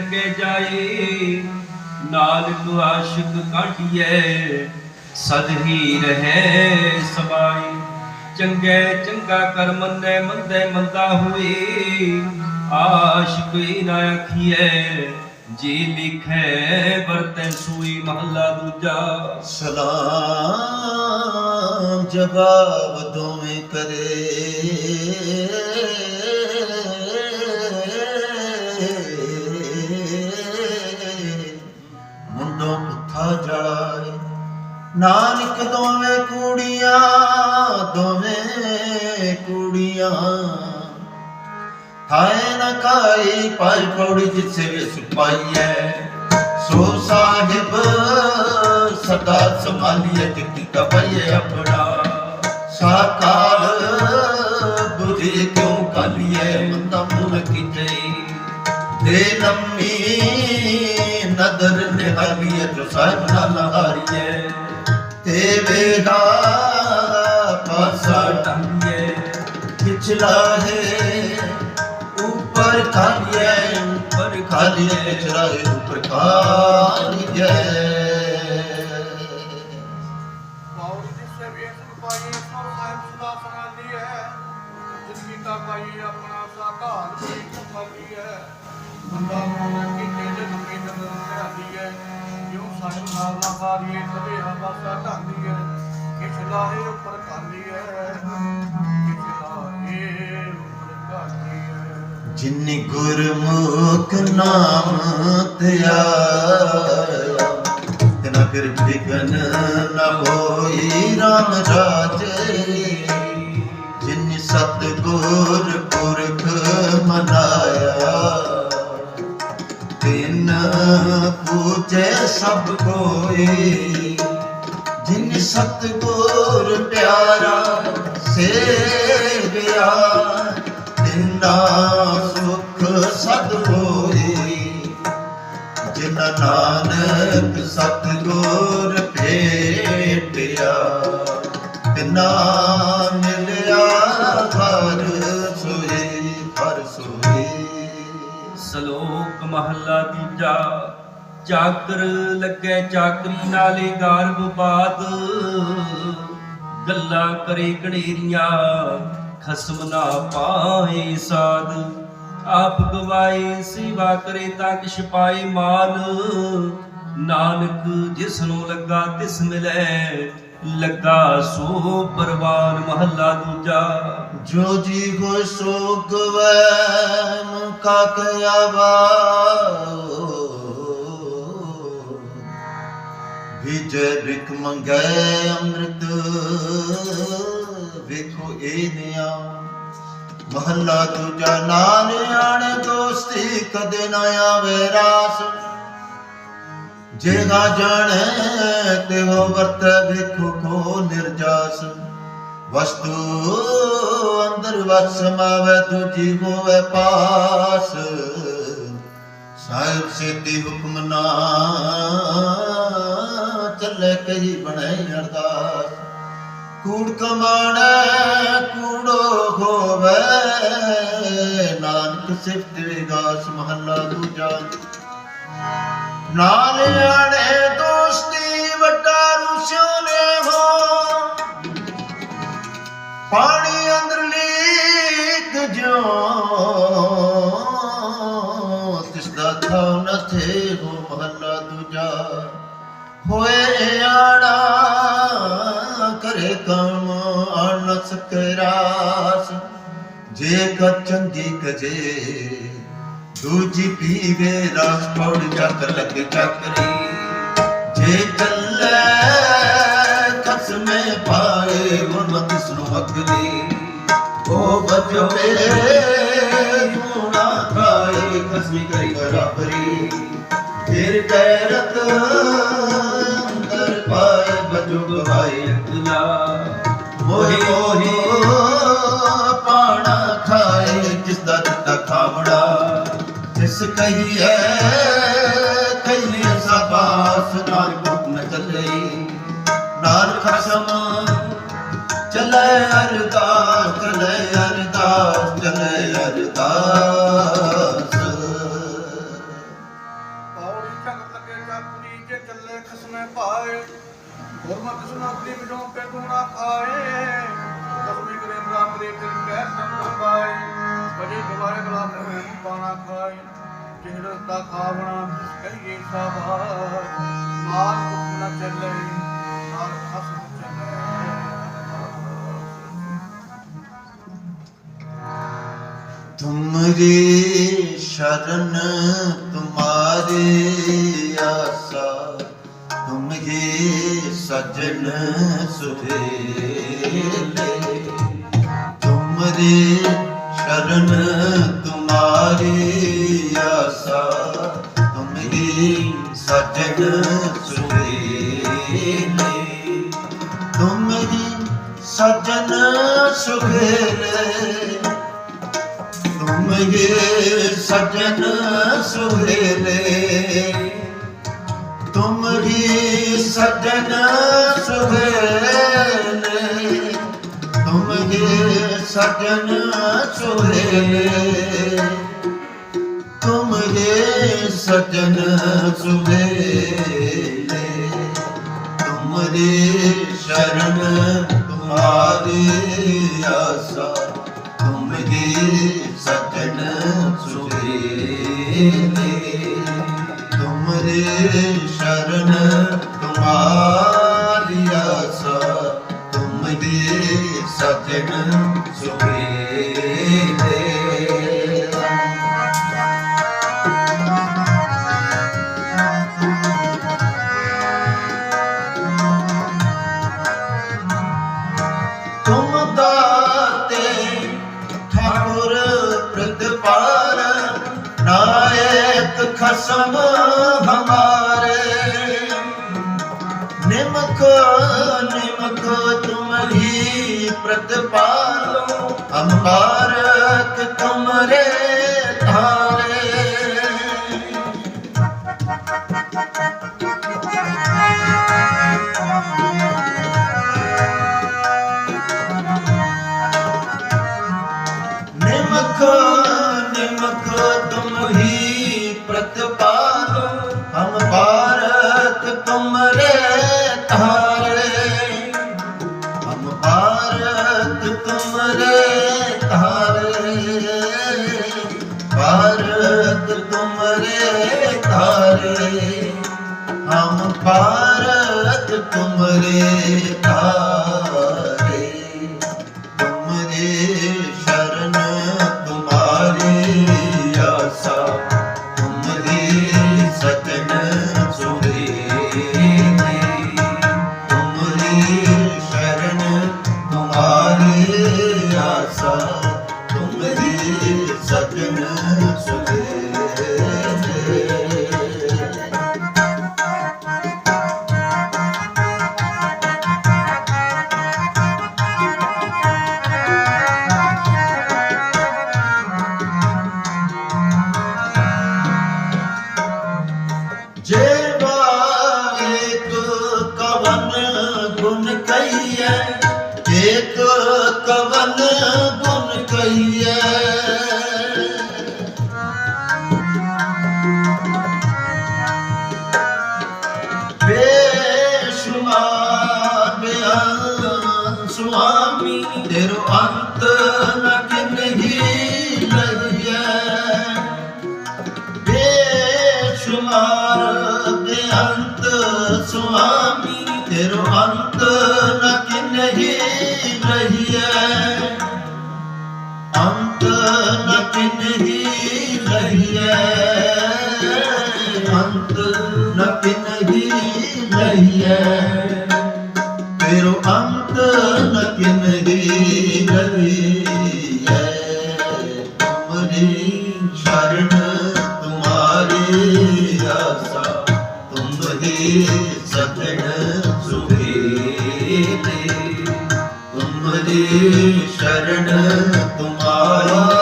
ਲੱਗੇ ਜਾਏ, ਨਾਨਕ ਆਸ਼ਿਕ ਕਾਢੀਐ, ਸਦ ਹੀ ਰਹੇ ਸਮਾਈ ਚੰਗੇ ਚੰਗਾ ਕਰ ਮੰਨੈ ਮੰਦੇ ਮੰਦਾ ਹੋਈ ਆਸ਼ਿਕ ਹੀ ਨਾ ਆਖੀਏ ਜੀ ਲਿਖੈ ਵਰਤੈ ਸੂਈ ਮਹੱਲਾ ਦੂਜਾ। ਸਲਾਮ ਜਵਾਬ ਦੋਵੇਂ ਕਰੇ। ਨਾਨਕ ਦੋਵੇਂ ਕੁੜੀਆਂ ਦੋਵੇਂ ਕੁੜੀਆਂ। ਹਾਏ ਨਾ ਕਾਈ ਪਾਈ ਪੌੜੀ ਜਿਸੇ ਵੀ ਸੁਪਾਈਐ ਸੋ ਸਾਹਿਬ, ਸਦਾ ਸੰਭਾਲੀਏ ਜਿੱਤੀ ਕਪਈਏ ਆਪਣਾ। ਸਾਕਾਲ ਬੁਝੀ ਕਿਉਂ ਕਾਲੀਏ, ਮੰਦਾ ਮੂਲ ਕੀਤੇ। ਦੇ ਲੰਮੀ ਨਦਰ ਨਿਹਾਲੀਏ ਜੋ ਸਾਹਿਬ ਨਾਲ ਹਾਰੀਏ ਵਿਹਾਰਾ ਪਾਸਾ ਟੰਗੇ ਪਿਛਲਾ ਹੈ ਉੱਪਰ ਖਾਲੀਏ ਉੱਪਰ ਖਾਲੀਏ ਪਿਛਲਾ ਹੈ ਉੱਪਰ ਖਾਲੀਏ ਪਾਈ ਆਪਣਾ ਸਾਧਾਰਨ ਵੀ ਕੁਮਾਰੀ ਹੈ ਬੰਦਾ ਮਨ ਸਾਹਿਬ ਨਾਲ ਲਗਾਰੀਏ ਸਭੇ ਹਮਾਸਾ ਢਾਂਦੀਏ ਕਿਛ ਲਾਹੇ ਉੱਪਰ ਕਾਲੀਏ ਕਿਛ ਲਾਹੇ ਉੱਪਰ ਕਾਲੀਏ ਜਿਨ ਗੁਰਮੁਖ ਨਾਮ ਧਿਆਇਆ ਤਨਾ ਫਿਰ ਬਿਗਨ ਨਾ ਹੋਈ ਰਾਮ ਰਾਜੇ। ਜਿਨ ਸਤ ਗੁਰ ਪੁਰਖ ਮਨਾ पूजे सब कोई ਜਿਨ ਸਤਗੁਰ ਪਿਆਰਾ ਸੇਵਿਆ ਤਿਨਾ ਸੁਖ ਸਦ ਹੋਈ ਜਿਨ ਨਾਨਕ ਸਤਗੁਰ ਭੇਟਿਆ ਤਿਨਾ ਮਿਲਿਆ ਹਰ ਸੋਈ ਹਰ ਸੋਈ ਸ਼ਲੋਕ ਮਹੱਲਾ ਤੀਜਾ ਚਾਕਰ ਲੱਗੇ ਚਾਕਰੀ ਨਾਲੇ ਗਾਰਬ ਬਾਦ। ਗੱਲਾਂ ਕਰੇ ਕਣੇਰੀਆਂ, ਖਸਮ ਨਾ ਪਾਏ ਸਾਧ ਆਪ ਗਵਾਏ, ਸੇਵਾ ਕਰੇ ਤਾਂ ਕਿਛ ਪਾਏ ਮਾਲ। ਨਾਨਕ ਜਿਸ ਨੂੰ ਲੱਗਾ ਤਿਸ ਮਿਲੈ, ਲੱਗਾ ਸੋ ਪਰਵਾਰ ਮਹੱਲਾ ਦੂਜਾ। ਜੋ ਜੀ ਕੋ ਸੋਗ ਵੈ ਮੁਕਾ ਕਯਾਵਾ ਵਿਜੈ ਬਿਕ ਮੰਗੈ ਅੰਮ੍ਰਿਤ। ਵੇਖੋ ਇਹ ਨਿਆ। ਮਹੱਲਾ ਦੂਜਾ ਨਾਨ ਦੋਸਤੀ ਕਦੇ ਨਾ ਆਵੇ ਰਾਸ। ਜੇਗਾ ਜਾਣੈ ਤੇ ਹੋ ਵਰਤ ਵੇਖੋ ਕੋ ਨਿਰਜਾਸ। ਵਸਤੂ ਅੰਦਰ ਵਸ ਸਮਾਵੇ ਤੁਜੀ ਹੋਵੇ ਪਾਸ। ਸਾਹਿਬ ਸੇਤੀ ਹੁਕਮ ਨਾ ਚੱਲੇ ਕਹੀ ਬਣੇ ਅਰਦਾਸ। ਕੂੜ ਕਮਾਣੈ ਕੂੜੋ ਹੋਵੇ, ਨਾਨਕ ਸਿਫਤ ਵਿਗਾਸ ਮਹੱਲਾ ਦੂਜਾ। ਨਾਲ ਆਣੇ ਦੋਸਤੀ ਵੱਡਾ ਰੁਸਿਓ ਨੇ ਹੋ। ਪਾਣੀ ਅੰਦਰ ਲੀਕ ਜੋ ਤਿਸ ਦਾ ਥਾਉ ਨ ਹੋ ਮਹੱਲਾ ਦੂਜਾ। ਹੋਏ ਆੜਾ ਕਰੇ ਕੰਮ ਅਣ ਸਕੈ ਜੇ ਕਚੰਦੀ ਕਜੇ, ਦੂਜੀ ਪੀਵੇ ਰਸ, ਪੌੜ ਚੱਕ ਲੱਗ ਚੱਕਰੀ ਜੇ ਚੱਲੇ, ਖਸਮੇ ਪਾਏ, ਗੁਰਮਤਿ ਸੁਨੋ ਅਗਲੀ ਉਹ ਬਚਵੇ ਮੂਣਾ ਖਾਏ, ਖਸਮੀ ਕਰੀ ਬਰਾਬਰੀ। ਫਿਰ ਗੈਰਤ ਪਾਏ ਬਚੋ ਗਵਾਏ ਮੋਹਿ ਮੋਹਿ ਪਾਣਾ ਖਾਏ ਜਿਸ ਦਾ ਦਿੱਤਾ ਖਾਵੜਾ। ਜਿਸ ਕਹੀਏ ਕਹੀਏ ਸਬਾਸ ਨਾਲ ਗੁੱਟ ਨ ਚੱਲੇ। ਨਾਲ ਖਸਮ ਚੱਲੇ ਅਰਦਾਸ, ਚੱਲੇ ਪਾਣਾ ਦਾ ਖਾਵਣਾ ਕਹੀਏ ਸਾਬਾਰ ਮਾਰ ਕੁੱਤ ਨਾ ਚੱਲੇ ਨਾਲ ਖਸਮ ਚੱਲੇ। ਤੁਮਰੀ ਸ਼ਰਨ, ਤੁਮਾਰੀ ਆਸਾ ਤੁਮ ਹੀ ਸਜਣ ਸੁਹੇਲੇ। ਤੁਮਰੀ ਸ਼ਰਨ ਸਜਣ ਸੁਹੇਲੇ ਤੁਮ ਹੀ ਸਜਣ ਸੁਹੇਲੇ ਤੁਮ ਇਹ ਸਜਣ ਸੁਹੇਲੇ ਤੁਮ ਹੀ ਸਜਣ ਸੁਹੇਲੇ ਤੁਮ ਇਹ ਸੁਹੇਲੇ ਤੁਮ ਇਹ ਸੁਹੇਲੇ ਤੁਮਰੇ ਸ਼ਰਨ ਤੁਮਾਰੀ ਆਸਾ ਤੁਮ ਹੀ ਸਜਣ ਸੁਹੇਲੇ ਨਿਮਕ ਨਿਮਕ ਤੁਮ ਹੀ ਪ੍ਰਤਪਾਲੋ ਹਮ ਭਾਰਤ ਤੁਮਰੇ ਇੱਕ ਕਵਨ ਗੁਣ ਕਹੀਏ ਬੇਸ਼ੁਮਾਰ ਬਿਆਨ ਸੁਆਮੀ ਤੇਰੋ ਅੰਤ ਅੰਤ ਨ ਕਿਨਹੀ ਰਹੀਐ ਤੇਰੋ ਅੰਤ ਨ ਕਿਨਹੀ ਰਹੀਐ ਤੁਮਰੀ ਸ਼ਰਨ ਤੁਮਾਰੀ ਆਸਾ, ਤੁਮ ਹੀ ਸਤਨ ਸੁਹੇਲੇ ਤੁਮਰੀ ਸ਼ਰਨ ਤੁਮਾਰੀ ਆਸਾ ਤੁਮ